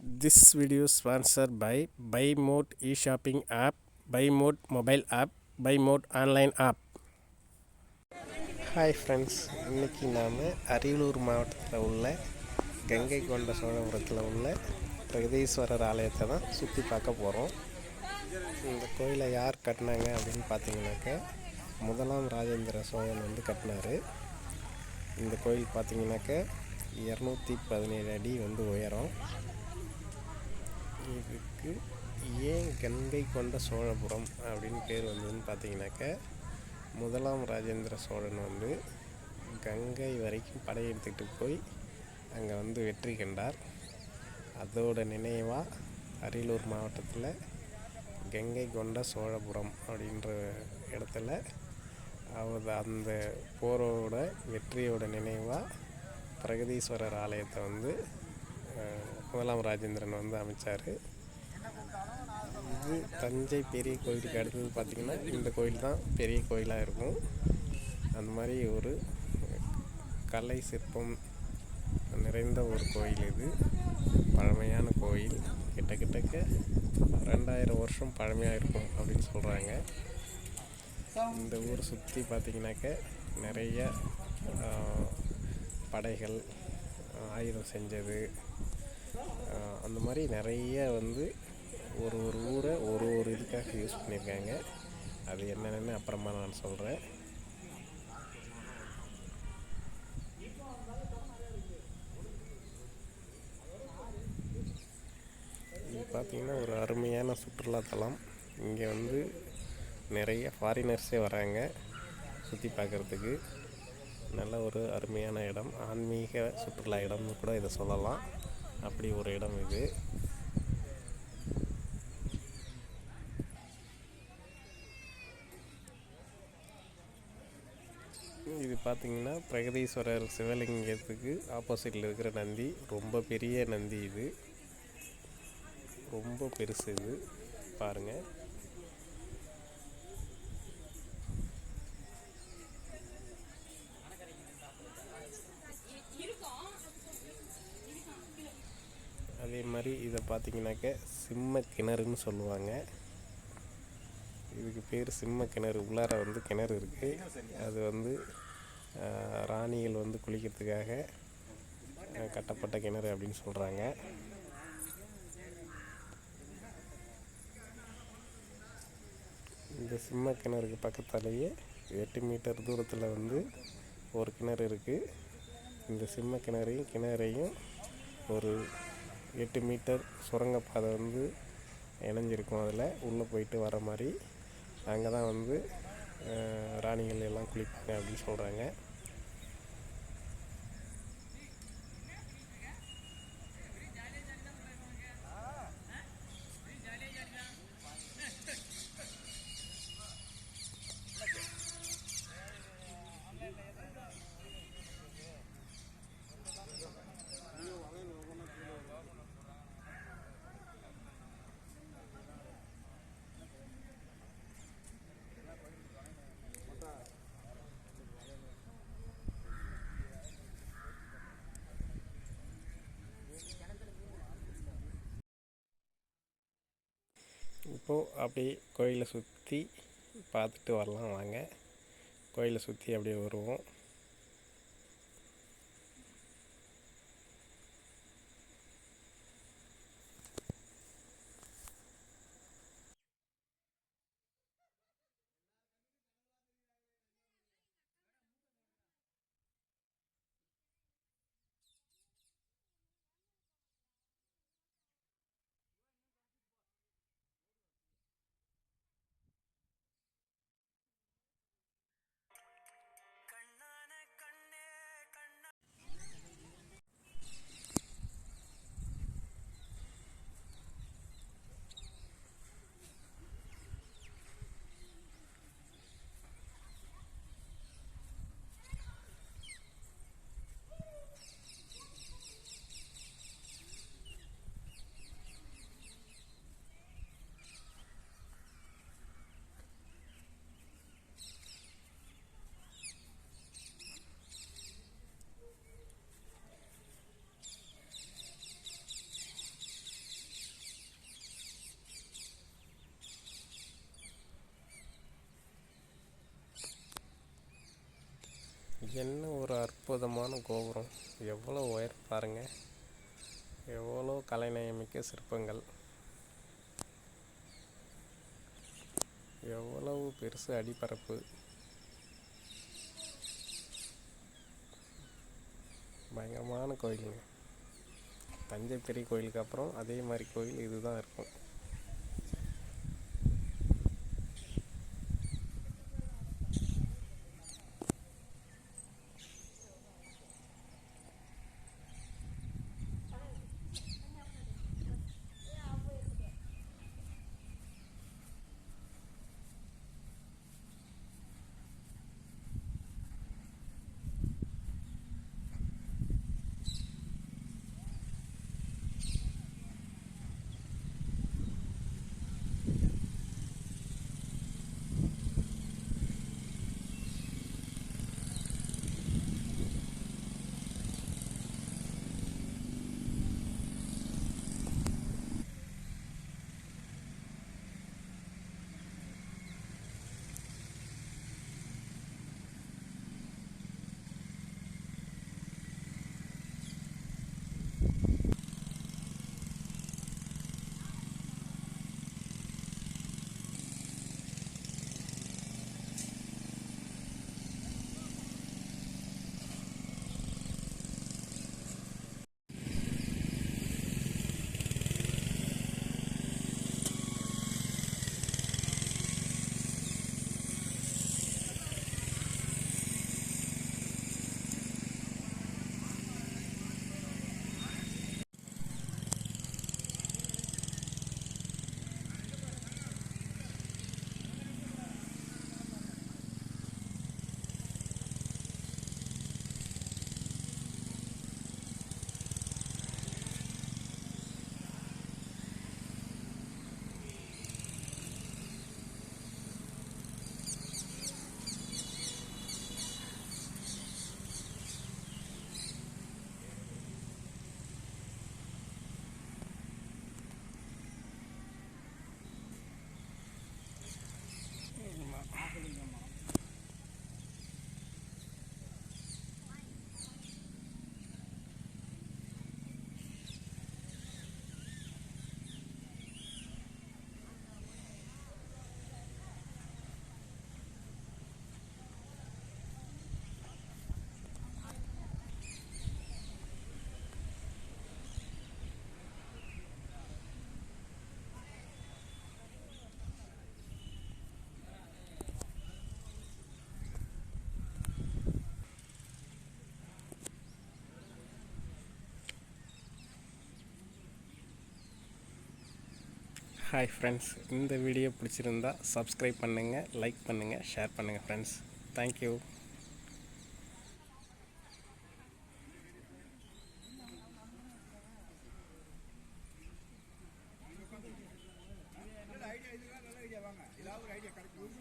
This video sponsor by buy mode e shopping app buy mode mobile app buy mode online app hi friends இன்றைக்கி நாம் அரியலூர் மாவட்டத்தில் உள்ள கங்கை கொண்ட சோழபுரத்தில் உள்ள பிரகதீஸ்வரர் ஆலயத்தை தான் சுற்றி பார்க்க போகிறோம் இந்த கோயிலை யார் கட்டினாங்க அப்படின்னு பார்த்தீங்கன்னாக்க முதலாம் ராஜேந்திர சோழன் வந்து கட்டினார். இந்த கோயில் பார்த்தீங்கன்னாக்க இரநூத்தி பதினேழு அடி வந்து உயரம். இதுக்கு ஏன் கங்கை கொண்ட சோழபுரம் அப்படின்னு பேர் வந்ததுன்னு பார்த்தீங்கன்னாக்க முதலாம் ராஜேந்திர சோழன் வந்து கங்கை வரைக்கும் படையெடுத்துக்கிட்டு போய் அங்கே வந்து வெற்றி கண்டார். அதோட நினைவாக அரியலூர் மாவட்டத்தில் கங்கை கொண்ட சோழபுரம் அப்படின்ற இடத்துல அவர் அந்த போரோட வெற்றியோட நினைவாக பிரகதீஸ்வரர் ஆலயத்தை வந்து முதலாம் ராஜேந்திரன் வந்து அமைச்சார். இது தஞ்சை பெரிய கோயிலுக்கு அடுத்தது பார்த்திங்கன்னா இந்த கோயில் தான் பெரிய கோயிலாக இருக்கும். அந்த மாதிரி ஒரு கலை சிற்பம் நிறைந்த ஒரு கோயில் இது. பழமையான கோயில். கிட்டத்தட்ட ரெண்டாயிரம் வருஷம் பழமையாக இருக்கும் அப்படின்னு சொல்கிறாங்க இந்த ஊர் சுற்றி பார்த்திங்கனாக்க நிறைய படைகள் ஆயுதம் செஞ்சது. அந்த மாதிரி நிறைய வந்து ஒரு ஒரு ஊரை ஒரு ஒரு இதுக்காக யூஸ் பண்ணியிருக்காங்க. அது என்னென்னு அப்புறமா நான் சொல்கிறேன் இது பார்த்திங்கன்னா ஒரு அருமையான சுற்றுலாத்தலம் இங்கே வந்து நிறைய ஃபாரினர்ஸே வராங்க சுற்றி பார்க்குறதுக்கு நல்ல ஒரு அருமையான இடம் ஆன்மீக சுற்றுலா இடம்னு கூட இதை சொல்லலாம். அப்படி ஒரு இடம் இது. இது பார்த்தீங்கன்னா பிரகதீஸ்வரர் சிவலிங்கத்துக்கு ஆப்போசிட்டில் இருக்கிற நந்தி. ரொம்ப பெரிய நந்தி இது. ரொம்ப பெருசு இது. பாருங்கள் பார்த்தீங்கன்னாக்க சிம்ம கிணறுன்னு சொல்லுவாங்க. இதுக்கு பேர் சிம்ம கிணறு. உள்ளார வந்து கிணறு இருக்குது அது வந்து ராணிகள் வந்து குளிக்கிறதுக்காக கட்டப்பட்ட கிணறு அப்படின்னு சொல்கிறாங்க இந்த சிம்ம கிணறுக்கு பக்கத்தாலேயே எட்டு மீட்டர் தூரத்தில் வந்து ஒரு கிணறு இருக்குது இந்த சிம்ம கிணறையும் கிணறையும் ஒரு எட்டு மீட்டர் சுரங்கப்பாதை வந்து இணைஞ்சிருக்கும் அதில். உள்ளே போயிட்டு வர மாதிரி அங்கே தான் வந்து ராணிகள் எல்லாம் குளிப்பாங்க அப்படின்னு சொல்கிறாங்க இப்போது அப்படியே கோயிலை சுற்றி பார்த்துட்டு வரலாம் வாங்க. கோயிலை சுற்றி அப்படியே வருவோம். என்ன ஒரு அற்புதமான கோபுரம். எவ்வளோ உயர் பாருங்கள் எவ்வளோ கலைநயமிக்க சிற்பங்கள். எவ்வளவு பெருசு அடிப்பரப்பு பயங்கரமான கோயிலுங்க. தஞ்சை பெரிய கோயிலுக்கு அப்புறம் அதே மாதிரி கோயில் இதுதான் இருக்கும். ஹாய் ஃப்ரெண்ட்ஸ் இந்த வீடியோ பிடிச்சிருந்தா சப்ஸ்கிரைப் பண்ணுங்கள் லைக் பண்ணுங்கள் ஷேர் பண்ணுங்கள் ஃப்ரெண்ட்ஸ் தேங்க்யூ ஐடியா இதுதான் நல்ல ஐடியா வாங்க. ஏதாவது ஒரு ஐடியா கிடைக்கும்